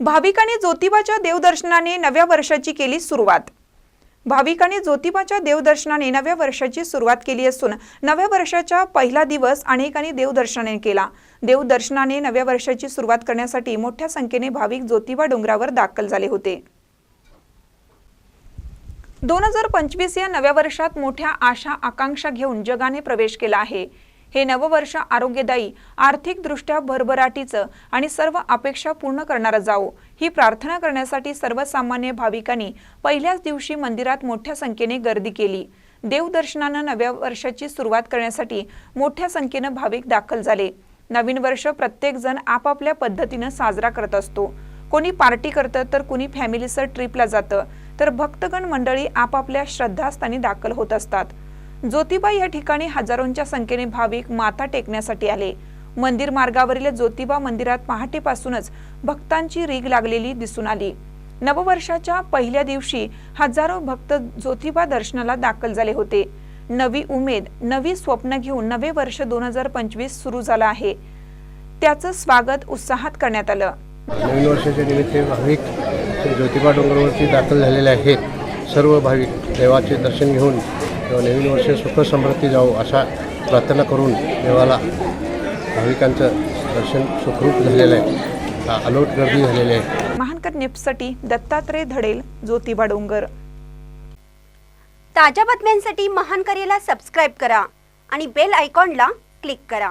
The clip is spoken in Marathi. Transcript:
भाविकांनी ज्योतिबाच्या देवदर्शनाने नव्या वर्षाची केली सुरुवात. भाविकांनी ज्योतिबाच्या देवदर्शनाने नव्या वर्षाची सुरुवात केली असून नव्या वर्षाच्या पहिला दिवस अनेकांनी देवदर्शनाने केला. देवदर्शनाने नव्या वर्षाची सुरुवात करण्यासाठी मोठ्या संख्येने भाविक ज्योतिबा डोंगरावर दाखल झाले होते. दोन हजार पंचवीस या नव्या वर्षात मोठ्या आशा आकांक्षा घेऊन जगाने प्रवेश केला आहे. हे नववर्ष आरोग्यदायी आर्थिकदृष्ट्या भरभराटीचं आणि सर्व अपेक्षा पूर्ण करणारं जावो. ही प्रार्थना करण्यासाठी सर्वसामान्य भाविकांनी पहिल्याच दिवशी मंदिरात मोठ्या संख्येने गर्दी केली. देवदर्शनानं नव्या वर्षाची सुरुवात करण्यासाठी मोठ्या संख्येनं भाविक दाखल झाले. नवीन वर्ष प्रत्येकजण आपापल्या पद्धतीनं साजरा करत असतो. कोणी पार्टी करतं तर कुणी फॅमिलीसह ट्रिपला जातं. तर भक्तगण मंडळी आपापल्या श्रद्धास्थानी दाखल होत असतात. ज्योतिबा या ठिकाणी हजारोंच्या संख्येने भाविक माथा टेकण्यासाठी आले. मंदिर मार्गावरील ज्योतिबा मंदिरात पहाटेपासूनच भक्तांची रीग लागलेली दिसून आली. नववर्षाच्या पहिल्या दिवशी हजारो भक्त ज्योतिबा दर्शनाला दाखल झाले होते. नवी उमेद नवी स्वप्न घेऊन नवे वर्ष दोन हजार पंचवीस सुरू झालं आहे. त्याचं स्वागत उत्साहात करण्यात आलं. नवीन वर्षाच्या निमित्त भाविक ज्योतिबा डोंगरावरती दाखल झालेले आहेत. सर्व भाविक देवाचे दर्शन घेऊन तेव्हा नवीन वर्ष सुख समृद्धी जावो अशा प्रार्थना करून देवाला भाविकांचं दर्शन सुखरूप झालेलं आहे. हा अलोट गर्दी झालेली आहे. महानकर निप्ससाठी दत्तात्रय धडेल ज्योतिबा डोंगर. ताज्या बातम्यांसाठी महान करेला सबस्क्राईब करा आणि बेल आयकॉनला क्लिक करा.